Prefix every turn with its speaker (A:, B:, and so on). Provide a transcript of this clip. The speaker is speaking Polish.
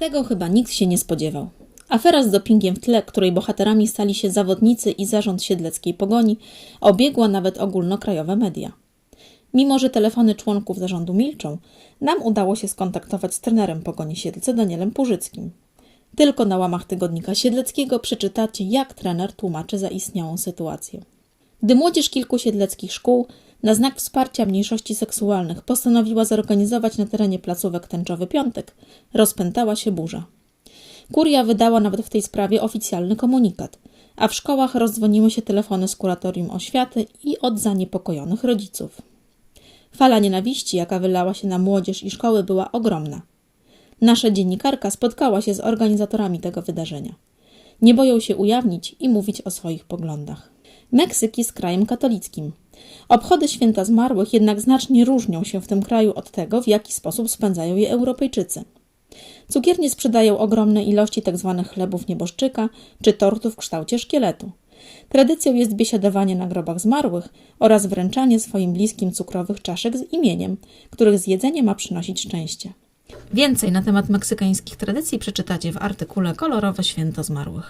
A: Tego chyba nikt się nie spodziewał. Afera z dopingiem w tle, której bohaterami stali się zawodnicy i zarząd siedleckiej pogoni, obiegła nawet ogólnokrajowe media. Mimo, że telefony członków zarządu milczą, nam udało się skontaktować z trenerem pogoni Siedlce Danielem Purzyckim. Tylko na łamach tygodnika siedleckiego przeczytacie, jak trener tłumaczy zaistniałą sytuację. Gdy młodzież kilku siedleckich szkół na znak wsparcia mniejszości seksualnych postanowiła zorganizować na terenie placówek tęczowy piątek, rozpętała się burza. Kuria wydała nawet w tej sprawie oficjalny komunikat, a w szkołach rozdzwoniły się telefony z kuratorium oświaty i od zaniepokojonych rodziców. Fala nienawiści, jaka wylała się na młodzież i szkoły, była ogromna. Nasza dziennikarka spotkała się z organizatorami tego wydarzenia. Nie boją się ujawnić i mówić o swoich poglądach. Meksyk jest krajem katolickim. Obchody święta zmarłych jednak znacznie różnią się w tym kraju od tego, w jaki sposób spędzają je Europejczycy. Cukiernie sprzedają ogromne ilości tzw. chlebów nieboszczyka czy tortów w kształcie szkieletu. Tradycją jest biesiadowanie na grobach zmarłych oraz wręczanie swoim bliskim cukrowych czaszek z imieniem, których zjedzenie ma przynosić szczęście. Więcej na temat meksykańskich tradycji przeczytacie w artykule Kolorowe Święto Zmarłych.